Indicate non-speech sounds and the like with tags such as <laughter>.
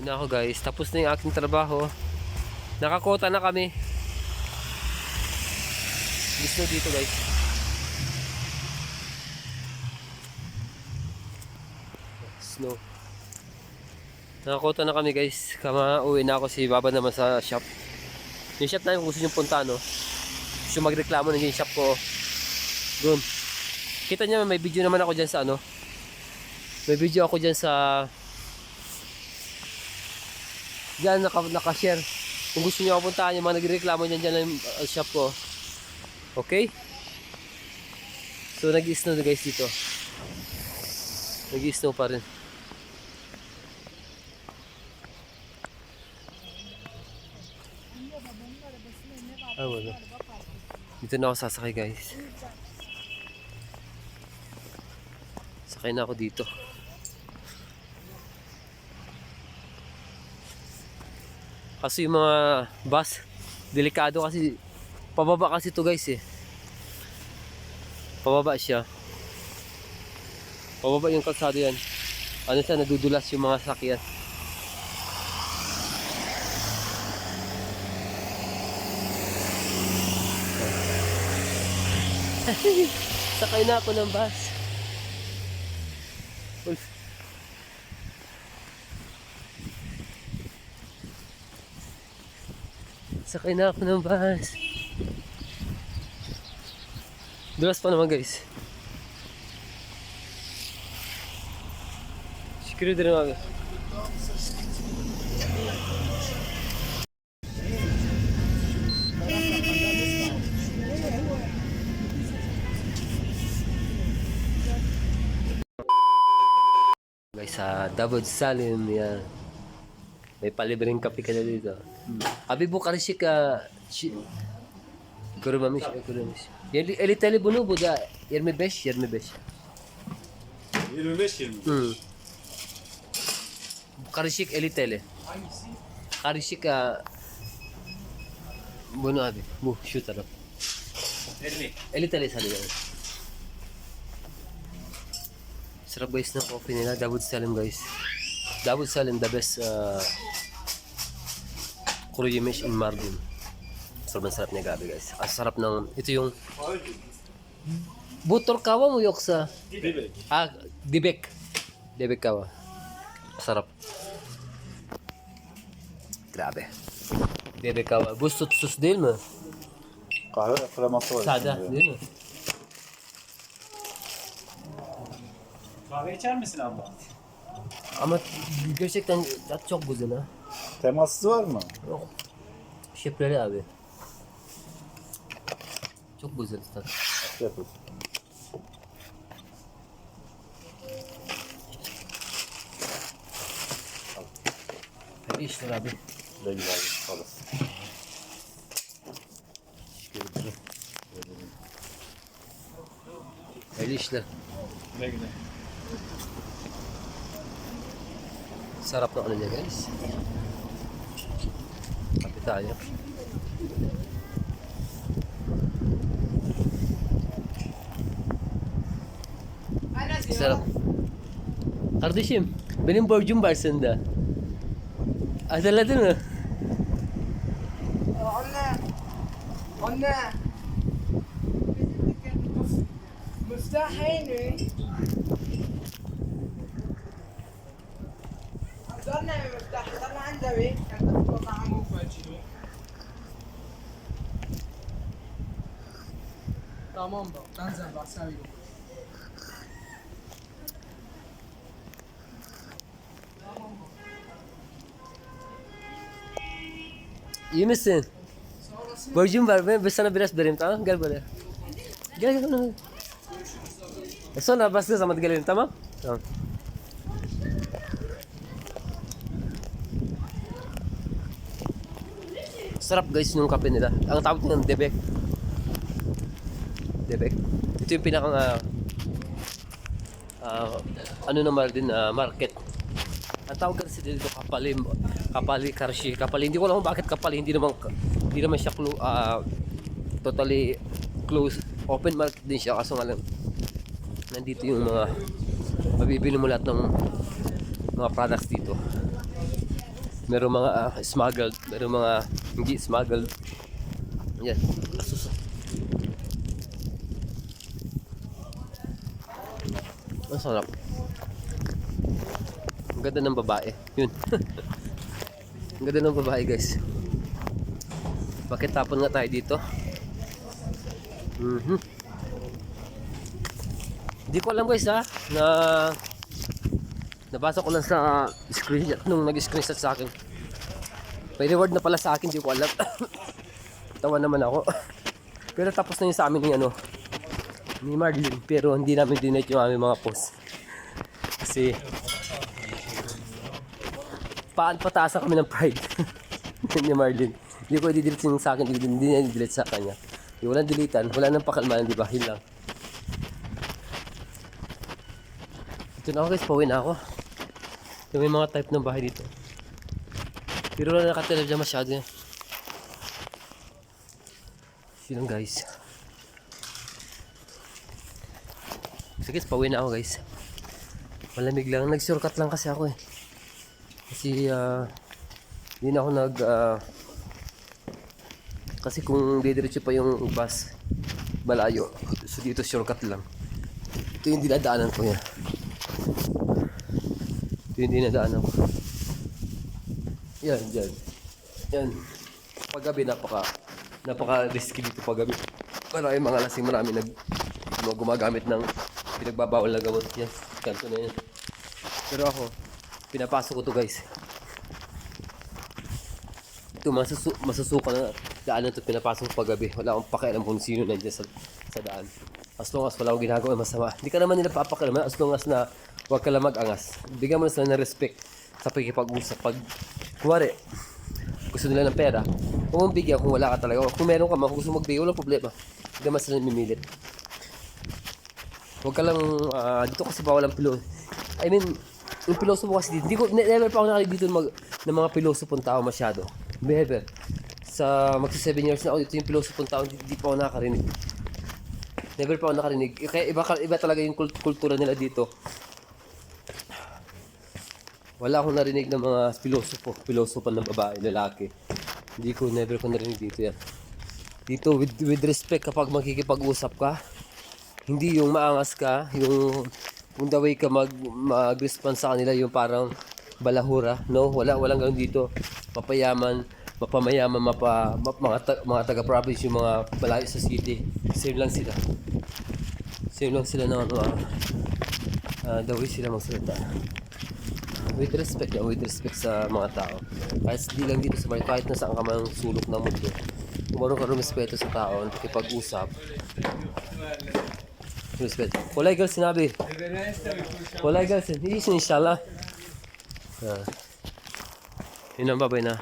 Yun ako guys. Tapos na yung aking trabaho. Nakakota na kami. Gusto dito guys. Snow. Nakakota na kami guys. Kama uwi na ako si Baba naman sa shop. Yung shop na yung gusto nyo punta no. Gusto magreklamo na yung shop ko. Doon. Kita niya may video naman ako dyan sa ano. May video ako dyan sa Diyan naka, naka-share. Kung gusto niyo ako puntahan yung mga nagreklamo niyan dyan ng uh, shop ko. Okay? So nag-snow na guys dito. Nag-snow pa rin. Ah, wala. Dito na ako sasakay guys. Sakay na ako dito. Kasi yung mga bus, delikado kasi pababa kasi to guys eh. Pababa siya. Pababa yung kalsado yan. Ano siya, nadudulas yung mga sakyan. <laughs> Sakay na ako ng bus. Sakay na ako ng bus. Dulas pa naman guys. Sikuro din naman. Guys, sa Davod Salim, yan. May palibreng kape ka dito. Abi Bukaresi ka... Şi... Görmemiş, görmemiş. Yerli eli teli bunu bu da 25 25. 25 20. Hı. Karışık 50 TL. Karışık ha, bunu abi. Bu şu taraf. 50. 50 TL yani. Sarap guys ng coffee nila. Davud Salim guys. Davud Salim the best uh, kuru yemiş in Mardin. Sobrang sarap niya gabi guys. Ang sarap ng, ito yung butor kawa mo yoksa. Dibek. Ah, dibek. Dibek kawa. Sarap. Grabe. Dibek kawa. Bu sütsüz değil mi? Kahve kreması var. Sade içinde. değil mi? Kahve içer misin abla? Ama gerçekten çok güzel ha. Teması var mı? Yok. Şifreli abi. Çok güzel tat. Yapın. Hadi işler abi. Ne güzel bir tadı. Hayırlı işler. Ne güzel. Sarap'la anneyle. niya guys. Kape tayo. Sarap. Kardeşim, benim borcum var sende. Hatırladın mı? Anne. Anne. مفتاح عيني ضلنا مفتاح ضلنا عنده Tamam bak. Ben sen bak. İyi misin? Borcum var ben, ben sana biraz vereyim tamam gel böyle. Gel gel. E sonra başka zaman gelelim tamam? Tamam. Sarap guys yung kape nila. Ang tawag ng debek. Debek. Ito yung pinakang ah, ah, ano naman din ah, market. Ang tawag kasi dito kapali, kapali karshi, kapali. Hindi ko alam bakit kapali, hindi naman hindi naman siya clo- ah, totally close. Open market din siya kaso nga lang nandito yung mga mabibili mo lahat ng mga products dito. Meron mga ah, smuggled, meron mga hindi smuggled. Yan. Asus. Ang sarap. Ang ganda ng babae. Yun. <laughs> Ang ganda ng babae guys. Bakit tapon nga tayo dito? Mhm. Hindi ko alam guys ha na nabasa ko lang sa screenshot nung nag-screenshot sa akin. May reward na pala sa akin, hindi ko alam. <coughs> Tawa naman ako. <laughs> Pero tapos na yun sa amin ni ano ni Marlene pero hindi namin dinate yung aming mga post. Kasi paan pataasan kami ng pride <laughs> ni Marlene. Hindi ko i-delete yung sa akin, hindi, niya i-delete sa kanya. Yung walang deletan, wala nang pakalmanan, di ba? Yun lang. Ito na ako guys, pauwi ako. Ito may mga type ng bahay dito. Pero wala nakatila dyan masyado yan. Yun lang guys. Sige, pauwi na ako guys. Malamig lang. Nag-shortcut lang kasi ako eh. Kasi ah hindi ako nag ah, kasi kung didiretso pa yung bus malayo. So dito shortcut lang. Ito yung dinadaanan ko yan. Ito yung dinadaanan ko. Yan, yan. Yan. Paggabi napaka napaka risky dito paggabi. Marami mga lasing marami nag gumagamit ng pinagbabawal na gamot yan. Kanto na yan. Pero ako, pinapasok ko to guys. Ito, masusu masusuka na daanan to pinapasok ko paggabi. Wala akong pakialam kung sino nandiyan sa, sa daan. As long as wala akong ginagawa masama. Hindi ka naman nila papakialaman as long as na huwag ka lang mag-angas. Bigyan mo na sila ng respect sa pagkipag-usap. Pag, kuwari, gusto nila ng pera, mong bigyan kung wala ka talaga. Kung meron ka man, kung gusto magbigay, walang problema. Hindi naman sila mimilit. Huwag ka lang, ah, dito kasi bawal ang pilo. I mean, yung pilosopo kasi dito, hindi ko, ne- never pa ako nakakita dito mag, ng mga pilosopong tao masyado. Never. Sa magsi 7 years na ako dito, yung pilosopong tao, hindi, pa ako nakakarinig. Never pa ako nakarinig. Kaya iba, iba talaga yung kult- kultura nila dito. Wala akong narinig ng mga pilosopo, pilosopo ng babae, lalaki. Hindi ko, never ko narinig dito yan. Dito, with, with respect kapag makikipag-usap ka, hindi yung maangas ka, yung kung the way ka mag, mag-respond sa kanila, yung parang balahura. No, wala, walang ganun dito. Mapayaman, mapamayaman, mapa, ma- mga, ta- mga taga-province, yung mga malayo sa city. Same lang sila. Same lang sila ng ano, ah, the way sila magsalita. With respect lang, with respect sa mga tao. Kahit di lang dito sa market, kahit na saan ka mang sulok ng mundo. Kung meron ka rumispeto sa tao, nakipag-usap, Rüsvet. Kolay gelsin abi. Kolay gelsin. İyisin inşallah. Ha. İnan babayına.